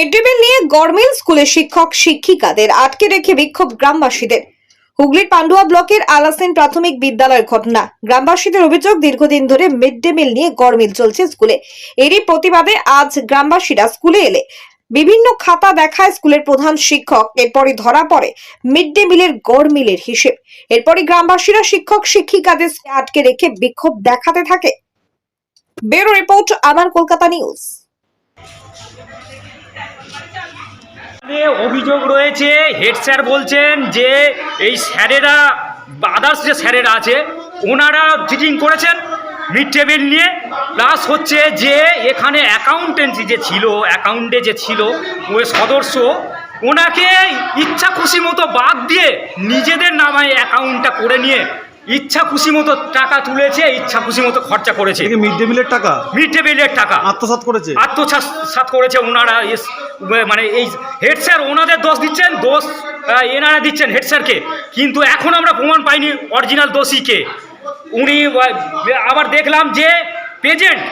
Mid নিয়ে গরমিল স্কুলের শিক্ষক, শিক্ষিকাদের আটকে রেখে বিক্ষোভ গ্রামবাসীদের। হুগলির পান্ডুয়া ব্লকের আলাসিন প্রাথমিক বিদ্যালয়ের ঘটনা। গ্রামবাসীদের অভিযোগ, দীর্ঘদিন ধরে মিড ডে মিল নিয়ে গরমিল চলছে স্কুলে। এরই প্রতিবাদে আজ গ্রামবাসীরা স্কুলে এলে। বিভিন্ন খাতা দেখায় স্কুলের প্রধান শিক্ষক, এরপরই ধরা পড়ে মিড ডে মিলের গড়মিলের হিসেব। এরপরই গ্রামবাসীরা শিক্ষক, শিক্ষিকাদের আটকে রেখে বিক্ষোভ দেখাতে থাকে। ব্যুরো রিপোর্ট, আমার কলকাতা নিউজ। এখানে অভিযোগ রয়েছে। হেড স্যার বলছেন যে এই স্যারেরা আদার্স যে স্যারেরা আছে, ওনারা চিটিং করেছেন মিড টেবিল নিয়ে। প্লাস হচ্ছে যে এখানে অ্যাকাউন্টেন্সি যে ছিল অ্যাকাউন্টে যে ছিল, ওই সদস্য, ওনাকে ইচ্ছা খুশি মতো বাদ দিয়ে নিজেদের নামায় অ্যাকাউন্টটা করে নিয়ে ইচ্ছা খুশি মতো টাকা তুলেছে ইচ্ছা খুশি মতো খরচা করেছে। মিড ডে মিলের টাকা? মিড ডে মিলের টাকা। আত্মসাৎ করেছে? আত্মসাৎ করেছে ওনারা মানে এই হেড স্যার ওনাদের দোষ দিচ্ছেন দোষ এনারা দিচ্ছেন হেড স্যারকে কিন্তু এখন আমরা প্রমাণ পাইনি অরিজিনাল দোষীকে উনি আবার দেখলাম যে পেজেন্ট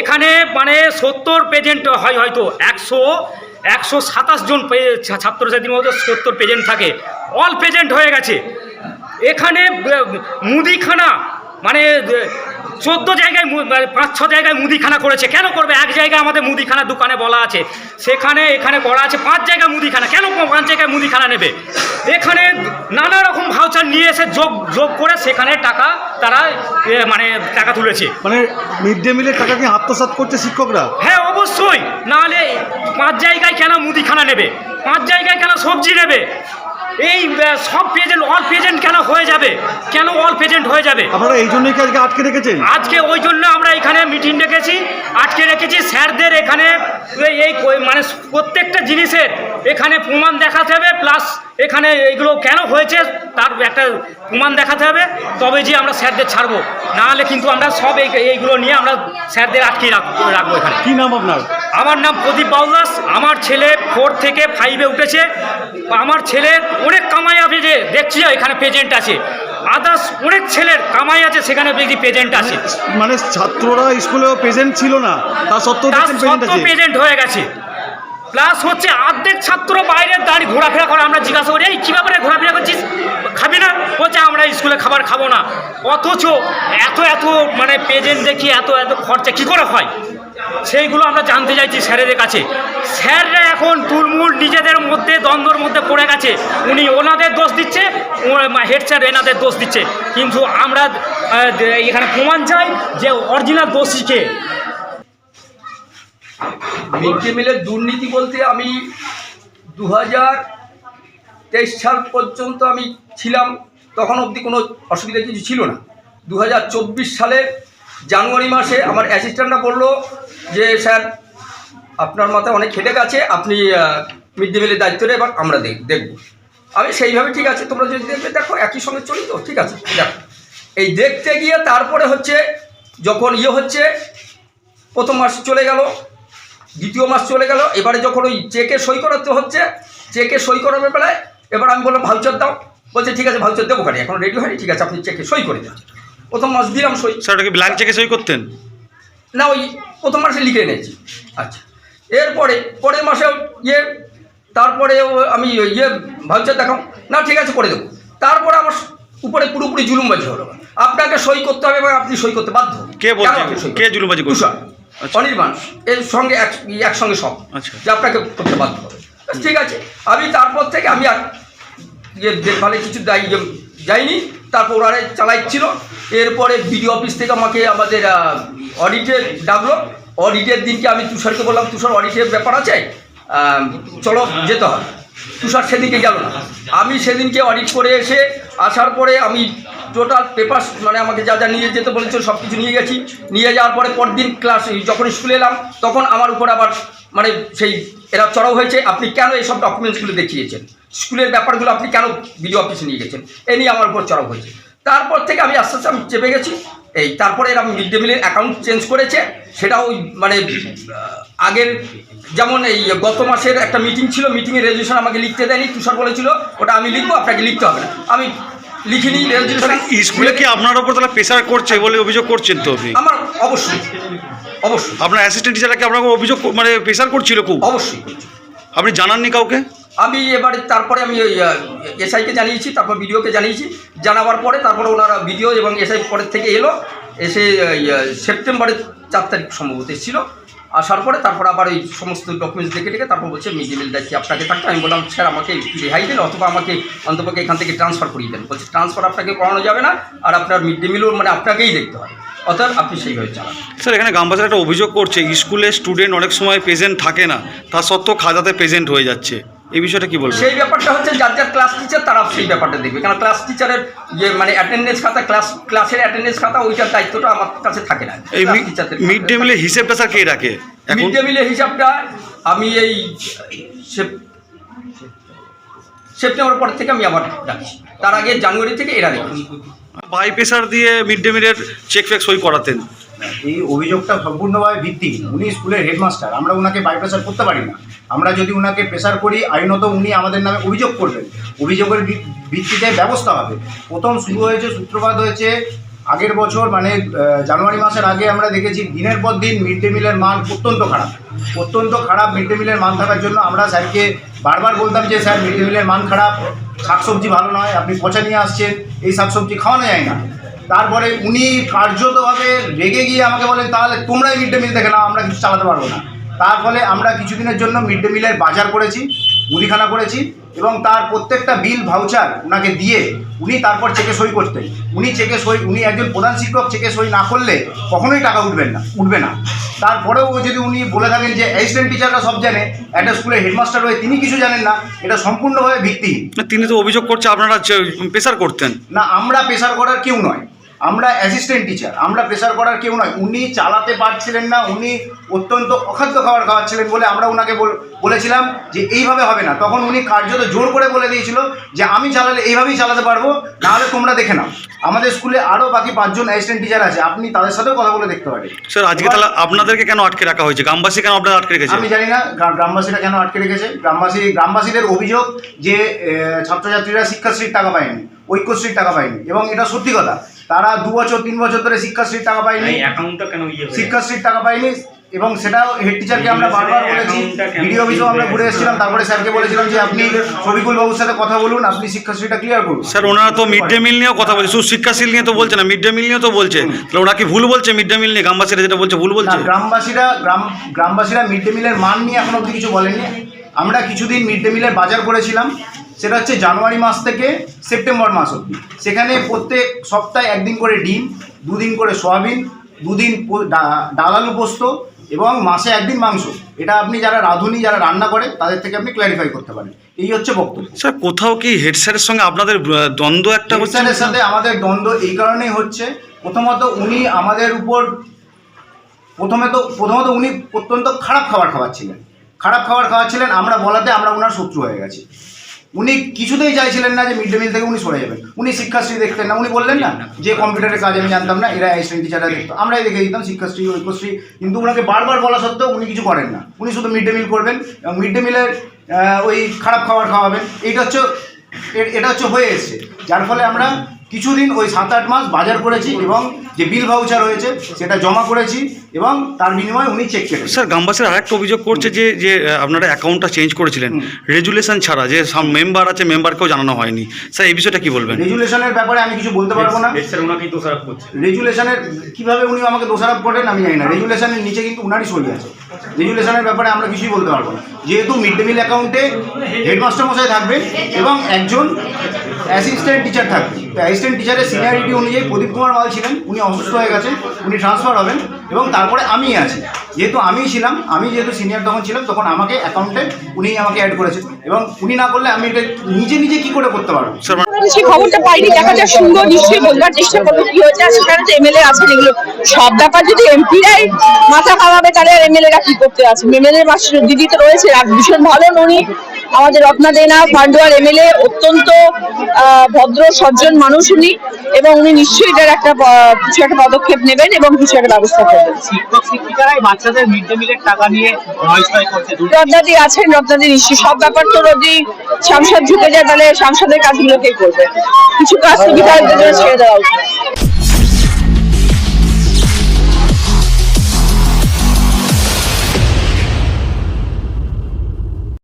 এখানে মানে সত্তর পেজেন্ট হয় হয়তো। একশো একশো সাতাশ জন ছাত্রছাত্রীর মধ্যে সত্তর পেজেন্ট থাকে। অল পেজেন্ট হয়ে গেছে। এখানে মুদিখানা মানে চোদ্দ জায়গায় মানে পাঁচ ছ জায়গায় মুদিখানা করেছে। কেন করবে? এক জায়গায় আমাদের মুদিখানা দোকানে বলা আছে। সেখানে এখানে করা আছে পাঁচ জায়গায় মুদিখানা। কেন পাঁচ জায়গায় মুদিখানা নেবে? এখানে নানা রকম ভাউচার নিয়ে এসে যোগ যোগ করে সেখানে টাকা তারা মানে টাকা তুলেছে। মানে মিড ডে মিলের টাকা কি আত্মসাৎ করছে শিক্ষকরা? হ্যাঁ অবশ্যই। নাহলে পাঁচ জায়গায় কেন মুদিখানা নেবে? পাঁচ জায়গায় কেন সবজি নেবে? এই সব প্রেজেন্ট অল প্রেজেন্ট কেন হয়ে যাবে? কেন অল প্রেজেন্ট হয়ে যাবে? আপনারা এই জন্যই কি আজকে আটকে রেখেছেন? আজকে ওই জন্য আমরা এখানে মিটিং ডেকেছি আটকে রেখেছি। স্যারদের এখানে এই মানে প্রত্যেকটা জিনিসের এখানে প্রমাণ দেখাতে হবে প্লাস এখানে এইগুলো কেন হয়েছে তার একটা প্রমাণ দেখাতে হবে। তবে যে আমরা স্যারদের ছাড়বো নাহলে কিন্তু আমরা সব এই এইগুলো নিয়ে আমরা স্যারদের আটকে রাখ- রাখব এখানে। কী নাম আপনার? আমার নাম প্রদীপ বাউলাস আমার ছেলে ফোর থেকে ফাইভে উঠেছে। আমার ছেলের অনেক কামাই আছে যে দেখছি এখানে প্রেজেন্ট আছে। আদার্স অনেক ছেলের কামাই আছে সেখানে দেখি প্রেজেন্ট আছে। মানে ছাত্ররা স্কুলেও প্রেজেন্ট ছিল না তা সত্ত্বেও প্রেজেন্ট হয়ে গেছে। প্লাস হচ্ছে অর্ধেক ছাত্র বাইরে দাঁড়িয়ে ঘোরাফেরা করে। আমরা জিজ্ঞাসা করি, এই কী ব্যাপারে ঘোরাফেরা করছিস? খাবি না? বলছে, আমরা স্কুলে খাবার খাব না। অথচ এত এত মানে পেজেন্ট দেখি, এত এত খরচা কী করে হয়? সেইগুলো আমরা জানতে চাইছি স্যারেদের কাছে। স্যাররা এখন তুলমুল নিজেদের মধ্যে, দ্বন্দ্বর মধ্যে পড়ে গেছে। উনি ওনাদের দোষ দিচ্ছে হেড স্যার এনাদের দোষ দিচ্ছে। কিন্তু আমরা এখানে প্রমাণ চাই যে অরিজিনাল দোষীকে মিড ডে মিলের দুর্নীতি বলতে আমি দু হাজার তেইশ সাল পর্যন্ত আমি ছিলাম, তখন অবধি কোনো অসুবিধা কিছু ছিল না। দু সালের জানুয়ারি মাসে আমার অ্যাসিস্ট্যান্টরা বলল যে, স্যার, আপনার মাথায় অনেক খেটে গেছে আপনি মিড ডে মিলের দায়িত্বটা এবার আমরা দেখ দেখব। আমি সেইভাবে ঠিক আছে, তোমরা যদি দেখবে, দেখো, একই সঙ্গে চলি তো, ঠিক আছে দেখো এই দেখতে গিয়ে তারপরে হচ্ছে, যখন ইয়ে হচ্ছে, প্রথম মাস চলে গেল দ্বিতীয় মাস চলে গেল এবারে যখন ওই চেকে সই করাতে হচ্ছে চেকে সই করানোর বেলায় এবার আমি বললাম ভাউচার দাও। বলছে ঠিক আছে ভাউচার দেবো কারি এখন রেডি হয়নি ঠিক আছে আপনি চেকে সই করে দেন। প্রথম মাস দিলাম সই। স্যার ওটাকে ব্ল্যাঙ্ক চেকে সই করতেন? না ওই প্রথম মাসে লিখে নিয়েছি আচ্ছা এরপরে পরের মাসে ইয়ে তারপরে আমি ইয়ে ভাউচার দেখাও। না ঠিক আছে করে দেবো। তারপরে আমার উপরে পুরোপুরি জুলুমবাজি হলো। আপনাকে সই করতে হবে এবং আপনি সই করতে বাধ্য। কে বলছে? সই কে? জুলুমবাজি করছে? আচ্ছা। অনির্বাণ এর সঙ্গে এক একসঙ্গে সব আচ্ছা। যে আপনাকে করতে বাধ্য হবে। ঠিক আছে। আমি তারপর থেকে আমি আর ইয়ে দেখভালে কিছু দায়ী যাইনি। তারপর ওরা চালাইছিল এরপরে বিডিও অফিস থেকে আমাকে আমাদের অডিটে ডাকলো। অডিটের দিনকে আমি তুষারকে বললাম তুষার অডিটের ব্যাপার আছে? চলো যেতে হবে। তুষার সেদিনকে গেল না। আমি সেদিনকে অডিট করে এসে আসার পরে আমি টোটাল পেপার মানে আমাকে যা যা নিয়ে যেতে বলেছিল সব কিছু নিয়ে গেছি। নিয়ে যাওয়ার পরে পরদিন ক্লাস যখন স্কুলে এলাম, তখন আমার উপর আবার মানে সেই এরা চড়াও হয়েছে। আপনি কেন এইসব ডকুমেন্টসগুলো দেখিয়েছেন? স্কুলের ব্যাপারগুলো আপনি কেন বিডিও অফিসে নিয়ে গেছেন? এ নিয়ে আমার উপর চড়াও হয়েছে। তারপর থেকে আমি আস্তে আস্তে আমি চেপে গেছি। এই তারপরে এরা মিড ডে মিলের অ্যাকাউন্ট চেঞ্জ করেছে। সেটা ওই মানে আগের যেমন এই গত মাসের একটা মিটিং ছিল মিটিংয়ে রেজলিউশন আমাকে লিখতে দেয়নি তুষার বলেছিল ওটা আমি লিখব আপনাকে লিখতে হবে না। আমি লিখিনি রেজলিউশন স্কুলে কি আপনার ওপর তাহলে প্রেশার করছে বলে অভিযোগ করছেন তো আপনি? আমার অবশ্যই অবশ্যই। আপনার অ্যাসিস্ট্যান্ট টিচাররা কি আপনাকে অভিযোগ মানে প্রেশার করছিল খুব? অবশ্যই আপনি জানাননি কাউকে? আমি এবারে তারপরে আমি ওই এসআইকে জানিয়েছি তারপর বিডিওকে জানিয়েছি। জানাবার পরে তারপরে ওনারা বিডিও এবং এসআই পরের থেকে এলো এসে ওই, আহ, সেপ্টেম্বরের চার তারিখ সম্ভবত এসেছিল। আসার পরে তারপর আবার ওই সমস্ত ডকুমেন্টস দেখে দেখে তারপর বলছে মিড ডে মিল দায়িত্ব আপনাকে থাকতে আমি বললাম, স্যার, আমাকে রেহাই দেন অথবা আমাকে অন্তপক্ষে এখান থেকে ট্রান্সফার করিয়ে দেন। বলছে ট্রান্সফার আপনাকে করানো যাবে না আর আপনার মিড ডে মিলও মানে আপনাকেই দেখতে হবে। অর্থাৎ আপনি সেইভাবে চালান। স্যার, এখানে গ্রামবাসীরা একটা অভিযোগ করছে, স্কুলে স্টুডেন্ট অনেক সময় প্রেজেন্ট থাকে না। তা সত্ত্বেও খাজাতে প্রেজেন্ট হয়ে যাচ্ছে। এই বিষয়টা কি বলব সেই ব্যাপারটা হচ্ছে যার যার ক্লাস টিচার তারা সেই ব্যাপারটা দেখবে। কারণ ক্লাস টিচারের যে মানে অ্যাটেন্ডেন্স খাতা ক্লাস ক্লাসের অ্যাটেন্ডেন্স খাতা ওইটার দায়িত্বটা আমার কাছে থাকে না। এই মিড ডে মিলের হিসেবটা স্যার কে রাখে? মিড ডে মিলের হিসাবটা আমি এই সেপ- সেপ্টেম্বর পর থেকে আমি আবার রাখছি। তার আগে জানুয়ারি থেকে এরা রেখেছি বাই প্রেশার দিয়ে মিড ডে মিলের চেক ফেক সই করাতেন। এই অভিযোগটা সম্পূর্ণভাবে ভিত্তিহীন। উনি স্কুলের হেডমাস্টার, আমরা ওনাকে বাইপ্রেসার করতে পারি না। আমরা যদি ওনাকে প্রেসার করি, আইনত উনি আমাদের নামে অভিযোগ করবেন। অভিযোগের ভিত্তিতে ব্যবস্থা হবে। প্রথম শুরু হয়েছে, সূত্রপাত হয়েছে, আগের বছর মানে জানুয়ারি মাসের আগে আমরা দেখেছি, দিনের পর দিন মিড ডে মিলের মান অত্যন্ত খারাপ। অত্যন্ত খারাপ মিড ডে মিলের মান থাকার জন্য আমরা স্যারকে বারবার বলতাম যে, স্যার, মিড ডে মিলের মান খারাপ, শাকসবজি ভালো নয়, আপনি পচা নিয়ে আসছেন, এই শাকসবজি খাওয়ানো যায় না। তারপরে উনি কার্যতভাবে রেগে গিয়ে আমাকে বলেন তাহলে তোমরাই মিড ডে মিল দেখে নাও আমরা কিছু চালাতে পারব না। তার ফলে আমরা কিছুদিনের জন্য মিড ডে মিলের বাজার করেছি মুদিখানা করেছি এবং তার প্রত্যেকটা বিল ভাউচার ওনাকে দিয়ে উনি তারপর চেকে সই করতেন। উনি চেকে সই উনি একজন প্রধান শিক্ষক চেকে সই না করলে কখনোই টাকা উঠবেন না উঠবে না। তারপরেও যদি উনি বলে থাকেন যে অ্যাসিস্ট্যান্ট টিচাররা সব জানে একটা স্কুলের হেডমাস্টার হয়ে তিনি কিছু জানেন না এটা সম্পূর্ণভাবে ভিত্তিহীন। তিনি তো অভিযোগ করছে আপনারা প্রেশার করতেন। না আমরা প্রেসার করার কেউ নয়। আমরা অ্যাসিস্ট্যান্ট টিচার আমরা প্রেশার করার কেউ নয়। উনি চালাতে পারছিলেন না উনি অত্যন্ত অখাদ্য খাবার খাওয়াচ্ছিলেন বলে আমরা ওনাকে বল- বলেছিলাম যে এইভাবে হবে না। তখন উনি কার্যত জোর করে বলে দিয়েছিল যে আমি চালালে এইভাবেই চালাতে পারব নাহলে তোমরা দেখে নাও। আমাদের স্কুলে আরও বাকি পাঁচজন অ্যাসিস্ট্যান্ট টিচার আছে আপনি তাদের সাথেও কথা বলে দেখতে পারেন। স্যার আজকে তাহলে আপনাদেরকে কেন আটকে রাখা হয়েছে? গ্রামবাসী কেন আপনারা আটকে রেখেছে? আমি জানি না গ্রামবাসীরা কেন আটকে রেখেছে? গ্রামবাসী গ্রামবাসীদের অভিযোগ যে ছাত্রছাত্রীরা শিক্ষাশ্রীর টাকা পায়নি। ঐক্যশ্রীর টাকা পায়নি। এবং এটা সত্যি কথা। তারা দু বছর তিন বছর ধরে শিক্ষাশ্রীর টাকা পায়নি। অ্যাকাউন্টটা কেন ইয়ে শিক্ষাশ্রীর টাকা পায়নি এবং সেটাও হেড টিচারকে আমরা বারবার বলেছি ভিডিও অফিসেও আমরা ঘুরে এসেছিলাম তারপরে স্যারকে বলেছিলাম যে আপনি শফিকুল বাবুর সাথে কথা বলুন আপনি শিক্ষাশ্রীটা ক্লিয়ার করুন। স্যার ওনারা তো মিড ডে মিল নিয়েও কথা বলছে। শুধু শিক্ষাশীল নিয়ে তো বলছে না মিড ডে মিল নিয়েও তো বলছে। তাহলে ওরা কি ভুল বলছে? মিড ডে মিল নিয়ে গ্রামবাসীরা যেটা বলছে ভুল বলছে? গ্রামবাসীরা গ্রাম গ্রামবাসীরা মিড ডে মিলের মান নিয়ে এখন অবধি কিছু বলেননি। আমরা কিছুদিন মিড ডে মিলের বাজার করেছিলাম। সেটা হচ্ছে জানুয়ারি মাস থেকে সেপ্টেম্বর মাস অবধি। সেখানে প্রত্যেক সপ্তাহে একদিন করে ডিম দুদিন করে সয়াবিন দুদিন পো- ডা- ডাল আলু পোস্ত এবং মাসে একদিন মাংস। এটা আপনি যারা রাঁধুনি যারা রান্না করে তাদের থেকে আপনি ক্ল্যারিফাই করতে পারেন। এই হচ্ছে বক্তব্য। স্যার কোথাও কি হেড স্যারের সঙ্গে আপনাদের দ্বন্দ্ব একটা হচ্ছে? হেডস্যারের সাথে আমাদের দ্বন্দ্ব এই কারণেই হচ্ছে প্রথমত উনি আমাদের উপর প্রথমে তো প্রথমত উনি অত্যন্ত খারাপ খাবার খাওয়াচ্ছিলেন। খারাপ খাবার খাওয়াচ্ছিলেন আমরা বলাতে আমরা ওনার শত্রু হয়ে গেছি। উনি কিছুতেই চাইছিলেন না যে মিড ডে মিল থেকে উনি সরে যাবেন। উনি শিক্ষাশ্রী দেখতেন না, উনি বললেন না যে কম্পিউটারের কাজ আমি জানতাম না, এরা অ্যাসিস্ট্যান্ট টিচাররা দেখতো। আমরাই দেখে দিতাম, শিক্ষাশ্রী, ঐক্যশ্রী, কিন্তু ওনাকে বারবার বলা সত্ত্বেও উনি কিছু করেন না। উনি শুধু মিড ডে মিল করবেন, এবং মিড ডে মিলের ওই খারাপ খাবার খাওয়াবেন। এইটা হচ্ছে এটা হচ্ছে হয়ে এসছে। যার ফলে আমরা কিছুদিন ওই সাত আট মাস বাজার করেছি এবং যে বিল ভাউচার হয়েছে সেটা জমা করেছি এবং তার বিনিময়ে উনি চেক কেটেছেন। স্যার গ্রামবাসীরা আরেকটা অভিযোগ করছে যে যে আপনারা অ্যাকাউন্টটা চেঞ্জ করেছিলেন। রেজুলেশন ছাড়া যে সব মেম্বার আছে মেম্বারকেও জানানো হয়নি। স্যার এই বিষয়টা কি বলবেন? রেজুলেশনের ব্যাপারে আমি কিছু বলতে পারব না। স্যার ওনাকেই দোষারোপ করছে। রেজুলেশনের কীভাবে উনি আমাকে দোষারোপ করেন আমি জানি না। রেজুলেশনের নিচে কিন্তু উনারই সই আছে। রেজুলেশনের ব্যাপারে আমরা কিছুই বলতে পারব না। যেহেতু মিড ডে মিল অ্যাকাউন্টে হেডমাস্টার মশাই থাকবেন এবং একজন অ্যাসিস্ট্যান্ট টিচার থাকবে। তো অ্যাসিস্ট্যান্ট টিচারের সিনিয়রিটি অনুযায়ী প্রদীপ কুমার মাল ছিলেন উনি অসুস্থ হয়ে গেছেন উনি ট্রান্সফার হবেন এবং তারপরে আমি আছি। যেহেতু আমি ছিলাম আমি যেহেতু সিনিয়র তখন ছিলাম তখন আমাকে অ্যাকাউন্টে উনি আমাকে অ্যাড করেছেন। এবং উনি না করলে আমি এটা নিজে নিজে কি করে করতে পারব? সেই খবরটা পাইনি দেখা যাক সুন্দর নিশ্চয়ই বলবার চেষ্টা করব কি হয়েছে। সেখানে তো এমএলএ আছেন এগুলো সব ব্যাপার যদি এমপিরাই মাথা খাওয়াবে তাহলে আর এমএলএ রা কি করতে আছে? এমএলএ দিদি তো রয়েছে আর ভীষণ ভালো উনি আমাদের রত্না দেনা পান্ডুয়ার এমএলএ অত্যন্ত ভদ্র সজ্জন মানুষ উনি এবং উনি নিশ্চয়ই এটার একটা কিছু একটা পদক্ষেপ নেবেন এবং কিছু একটা ব্যবস্থা করবেন। বাচ্চাদের মিড ডে মিলের টাকা নিয়ে রত্নাদি আছেন রত্নাদি নিশ্চয়ই। সব ব্যাপার তো যদি সাংসদ ঝুঁকে যায় তাহলে সাংসদের কাজগুলোকেই করবে। কিছু কাজ জন্য ছেড়ে দেওয়া উচিত।